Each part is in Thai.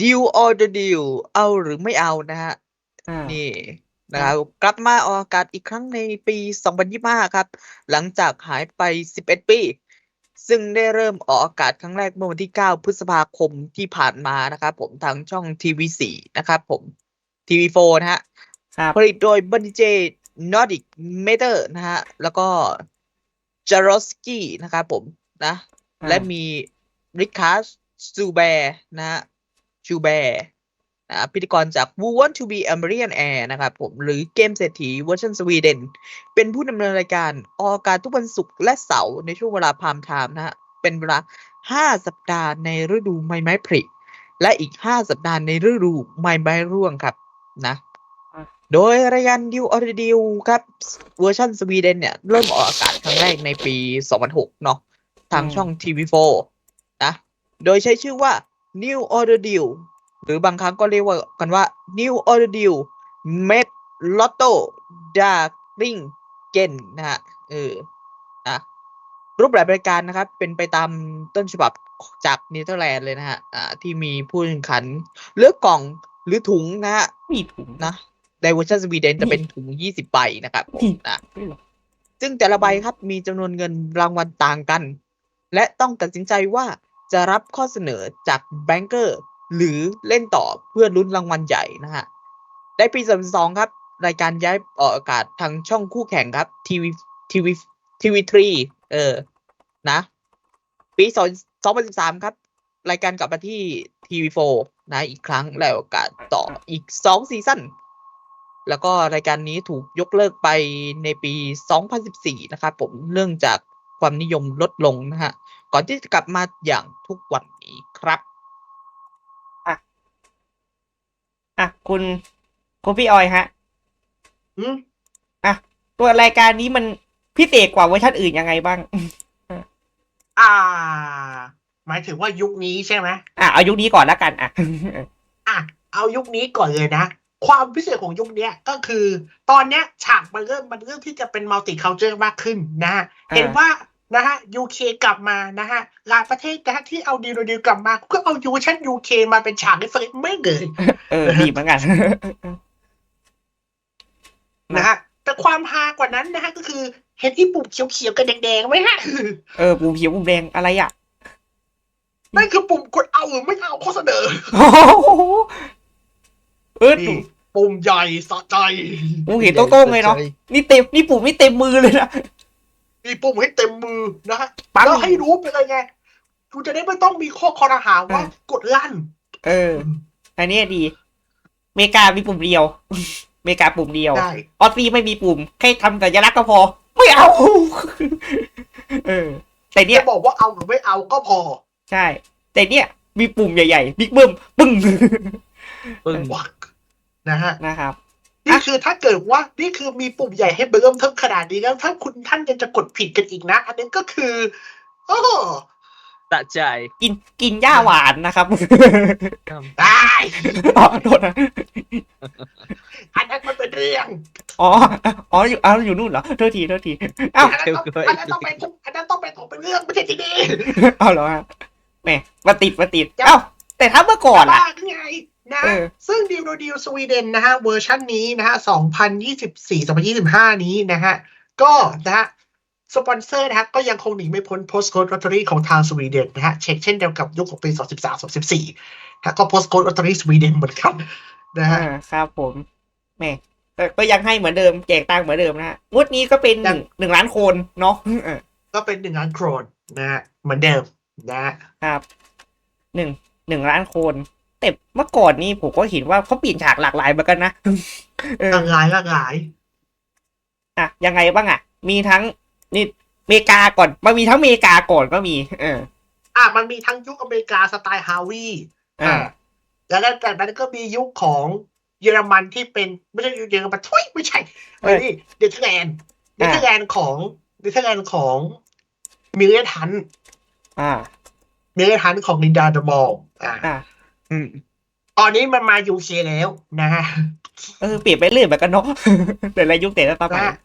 Deal or the Deal เอาหรือไม่เอานะฮะ อ่า นี่นะครับกลับมาออกอากาศอีกครั้งในปี 2025 ครับ หลังจากหายไป 11 ปี ซึ่งได้เริ่มออกอากาศครั้งแรกเมื่อวันที่ 9 พฤษภาคมที่ผ่านมานะครับผมทางช่อง TV4 นะครับผม TV4 นะฮะ ครับผลิตโดยบันเจ Nordic Matter นะฮะ แล้วก็จารอสกี้นะครับผมนะอ่าและมีริคาร์ดซูแบร์นะฮะ ชูแบร์นะพิธีกรจาก Who Want to be a Millionaire นะครับผมหรือเกมเศรษฐีเวอร์ชันสวีเดนเป็นผู้ดำเนินรายการออกอากาศทุกวันศุกร์และเสาร์ในช่วงเวลาพามไทม์นะฮะเป็นเวลา 5 สัปดาห์ในฤดูใบไม้ผลิและอีก 5 สัปดาห์ในฤดูใบไม้ร่วงครับนะอะโดยรายการดิวออร์ดิวครับเวอร์ชันสวีเดนเนี่ย เริ่มออกอากาศครั้งแรกในปี 2006 เนาะทางช่อง TV4 นะโดยใช้ชื่อว่า New Order Deal หรือบางครั้งก็เรียกว่ากันว่า New Order Deal Met Lotto Darling Gen นะฮะเออนะรูปแบบรายการนะครับ เป็นไปตามต้นฉบับจากเนเธอร์แลนด์เลยนะฮะอ่าที่มีผู้แข่งขัน เลือกกล่องหรือถุงนะฮะมีถุงนะในเวอร์ชันสวีเดนจะเป็นถุง 20 ใบนะครับผมนี่นะด้วยเหรอซึ่งแต่ละใบครับมีจำนวนเงินรางวัลต่างกัน และต้องตัดสินใจว่า จะรับข้อเสนอจากแบงเกอร์หรือเล่นต่อเพื่อลุ้นรางวัลใหญ่นะฮะในปี 2002 ครับ รายการย้ายออกอากาศทางช่องคู่แข่งครับทีวีทีวีทีวีทรีเออนะ ปี 2013 ครับ รายการกลับมาที่ทีวีโฟนะอีกครั้งและโอกาสต่ออีก 2 ซีซั่นแล้วก็รายการนี้ถูกยกเลิกไปในปี 2014 นะครับผมเนื่องจากความนิยมลดลงนะฮะ ก่อนที่จะกลับมาอย่างทุกวันนี้ครับอะคุณคุณพี่ออยฮะอืมอะตัวรายการนี้มันพิเศษกว่าเวอร์ชันอื่นยังไงบ้าง อ่า หมายถึงว่ายุคนี้ใช่ไหมอะเอายุคนี้ก่อนแล้วกันอะอะเอายุคนี้ก่อนเลยนะ ความพิเศษของยุคเนี้ยก็คือ ตอนเนี้ยฉากมันเริ่มมันเริ่มที่จะเป็นมัลติคัลเจอร์มากขึ้นนะฮะอ่าเห็นว่า นะฮะยูเคกลับมานะฮะหลายประเทศนะฮะที่เอาดีโดดีกลับมา ก็เอายูชั่นยูเคมาเป็นฉากให้เฟิร์สไม่เลยเออดีเหมือนกัน นะฮะแต่ความฮากว่านั้นนะฮะก็คือ เห็นที่ปุ่มเขียวๆกับแดงๆไหมฮะเออปูเขียวปูแดงอะไรอะนั่นคือปุ่มกดเอาหรือไม่เอาข้อเสนอโอ้โหเออนี่ปุ่มใหญ่สะใจปูเห็นโต้งๆเลยเนาะนี่เต็มนี่ปุ่มนี่เต็มมือเลยนะ มีปุ่มให้เต็มมือนะฮะปั๊บแล้วให้รู้ไปเลยไงกูจะได้ไม่ต้องมีข้อคอรหาว่าเออกดลั่น เออ อันนี้ดีอเมริกามีปุ่มเดียวอเมริกาปุ่มเดียวได้ออสซี่ไม่มีปุ่ม แค่ทำสัญลักษณ์ก็พอ ไม่เอา เออ แต่เนี่จะยบอกว่าเอาหรือไม่เอาก็พอ ใช่ แต่เนี่ยมีปุ่มใหญ่ๆ บิ๊กเบิ้มปึ้ง ปึ้งวักนะฮะ นะครับ นี่คือถ้าเกิดว่านี่คือมีปุ่มใหญ่ให้เบิ่มเทิมขนาดนี้แล้วถ้าคุณท่านยังจะกดผิดกันอีกนะ อันนี้ก็คือโอ้สะใจกินกินหญ้าหวานนะครับได้อ๋อโทษนะอันนั้นมันเป็นเรื่องอ๋ออ๋ออยู่อ๋ออยู่นู่นเหรอโทษทีโทษทีเอ้าอันนั้นต้องอันนั้นต้องเป็นอันนั้นต้องเป็นของเป็นเรื่องไม่ใช่ที่นี่เอาเหรอฮะแหมมาติดมาติดเอ้าแต่ถ้าเมื่อก่อนอะบ้าไง นะเออซึ่งดีลโดดีลสวีเดนนะฮะเวอร์ชันนี้นะฮะ2024-2025 นี้นะฮะก็นะฮะสปอนเซอร์นะฮะก็ยังคงหนีไม่พ้น postcode lottery ของทางสวีเดนนะฮะเช็คเช่นเดียวกับยุคของปี 2013-2014นะฮะก็ postcode lottery สวีเดนเหมือนกันนะฮะอ่าครับผมแหมแต่ก็ยังให้เหมือนเดิมแจกตังค์เหมือนเดิมนะฮะงวดนี้ก็เป็นหนึ่งหนึ่งล้านคนเนาะเออก็เป็นหนึ่งล้านโครนนะฮะเหมือนเดิมนะฮะครับหนึ่งหนึ่งล้านคน แต่เมื่อก่อนนี่ผมก็เห็นว่าเขาเปลี่ยนฉากหลากหลายเหมือนกันนะเออหลากหลายหลากหลาย อะยังไงบ้างอะ มีทั้งนี่อเมริกาก่อน มันมีทั้งอเมริกาก่อนก็มี เออ อะมันมีทั้งยุคอเมริกาสไตล์ฮาวีอ่าแล้วแต่นั้นก็มียุคของเยอรมันที่เป็นไม่ใช่เยอรมันทุยไม่ใช่เอ้ไอ้ยนี่เดนเทอร์แลนด์เดนเทอร์แลนด์ของเดนเทอร์แลนด์ของมิเลียทันอ่ามิเลียทันของลินดาเดอะมอลอ่า อ่าอืมตอนนี้มันมายูเคแล้วนะฮะเออเปลี่ยนไปเรื่อยเหมือนกันเนาะแต่ละยุคแต่ละสมัยนะ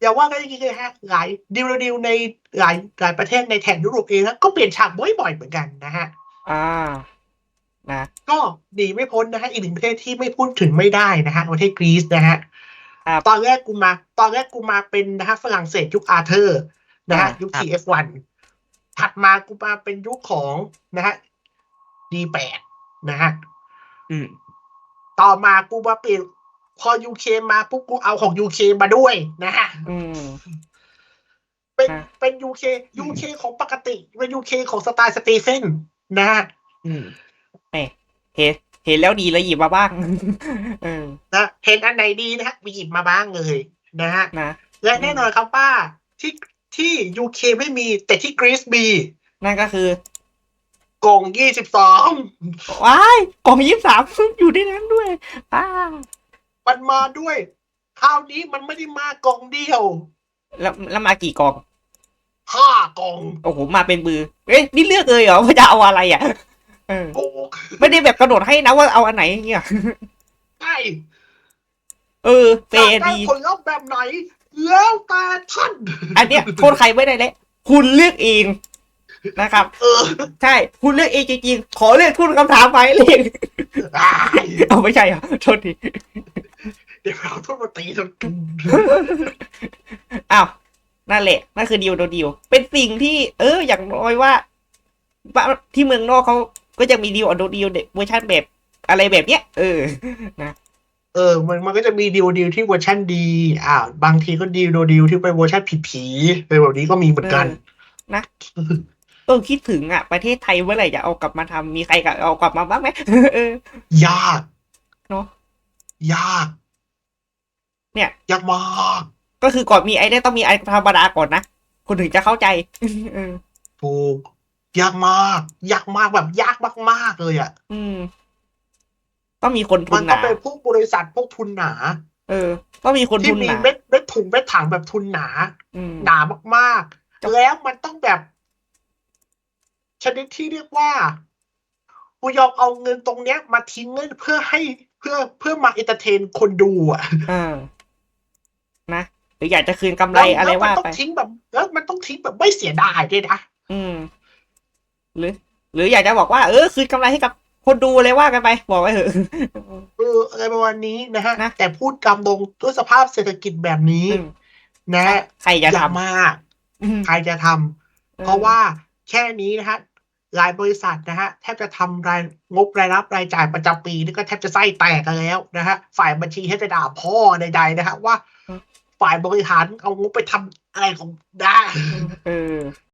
อย่าว่ากันอย่างนี้เลยฮะหลายดิวดิวในหลายหลายประเทศในแถบยุโรปเองนะก็เปลี่ยนฉากบ่อยๆเหมือนกันนะฮะอ่านะก็หนีไม่พ้นนะฮะอีกหนึ่งประเทศที่ไม่พูดถึงไม่ได้นะฮะประเทศกรีซนะฮะครับตอนแรกกูมา ตอนแรกกูมาเป็นนะฮะฝรั่งเศสยุคอาร์เธอร์นะฮะอ่ายุยุคครับ TF1 ถัดมากูมาเป็นยุคของนะฮะ D8 นะฮะอืมต่อมากูมาเปลี่ยนพอยูเคมาปุ๊บกูเอาของยูเคมาด้วยนะฮะอืมเป็นอะเป็นยูเคยูเคของปกติ เป็นยูเคของสไตล์สตีเฟนนะฮะอืมเห็นเห็นแล้วดีเลยหยิบมาบ้างเออนะเห็นอันไหนดีนะฮะมีหยิบมาบ้างเลยนะฮะนะและแน่นอนครับป้าที่ที่ยูเคไม่มีแต่ที่กรีซมีนั่นก็คือ กล่องยี่สิบสองว้ายกล่องยี่สามอยู่ในนั้นด้วยอ้ามันมาด้วย คราวนี้มันไม่ได้มากล่องเดียว แล้วแล้วมากี่กล่องห้ากล่องโอ้โหมาเป็นมือเอ้ยนี่เลือกเลยเหรอว่าจะเอาอะไรอะเออถูกไม่ได้แบบกระโดดให้นะว่าเอาอันไหนเนี่ยใช่เออเฟอยากร์ได้ดี ผลลัพธ์แบบไหน แล้วแต่ท่าน อันเนี้ยโทษใครไม่ได้เลยคุณเลือกเอง นะครับ เออใช่ คุณเลือกเองจริงๆขอเลือกทุนคำถามไปเลยอ้ายเอาไม่ใช่เหรอโทษทีเดี๋ยวเราโทษมาตีจนอ้าวนั่นแหละนั่นคือดีลโดดีลเป็นสิ่งที่เออ อย่างน้อยว่าว่าที่เมืองนอกเขาก็จะมีดีลอโดดีลเวอร์ชันแบบอะไรแบบเนี้ยเออเออ มันมันก็จะมีดีลดีลที่เวอร์ชันดี อ่า บางทีก็ดีลดีลที่เป็นเวอร์ชันผีๆเป็นแบบนี้ก็มีเหมือนกัน นะ เออคิดถึงอะประเทศไทยเมื่อไหร่จะเอากลับมาทำมีใครกลับเอากลับมาบ้างไหมเออยากเนอะยาก เนี่ยยากมากก็คือก่อนมีไอ้เนี่ยต้องมีไอ้ธรรมดาก่อนนะคุณถึงจะเข้าใจเออถูกยากมากยากมากแบบยากมากๆเลยอะ อืมต้องมีคนทุมันนหต้องนาเป็นพวกบริษัทพวกทุนหนา เออ ต้องมีคนที่ทุนมีหนาเม็ดเม็ดถุงเม็ดถังแบบทุนหนาอืมหนามากๆ แล้วมันต้องแบบ ชนิดที่เรียกว่ากูยอมเอาเงินตรงเนี้ย มาทิ้งเงินเพื่อให้เพื่อเพื่อมาเอนเตอร์เทนคนดูอะเออนะหรืออยากจะคืนกำไรอะไรแล้วมันว่าต้อไปงทิ้งแบบแล้วมันต้องทิ้งแบบไม่เสียดายด้วยนะอืม หรือ หรืออยากจะบอกว่าเออคืนกำไรให้กับคนดูเลยว่ากันไป บอกไว้เถอะเอออะไรประมาณนี้นะฮะนะแต่พูดกำตรงด้วยสภาพเศรษฐกิจแบบนี้อืมนะใครจะยากทำมากอืมใครจะทำเพราะว่า แค่นี้นะฮะรายบริษัทนะฮะแทบจะทำรายงบรายรับรายจ่ายประจำปีนี่ก็แทบจะไส้แตกกันแล้วนะฮะฝ่ายบัญชีแทบจะด่าพ่อใดๆนะฮะว่าฝ่ายบริหารเอางบไปทำอะไรของได้เ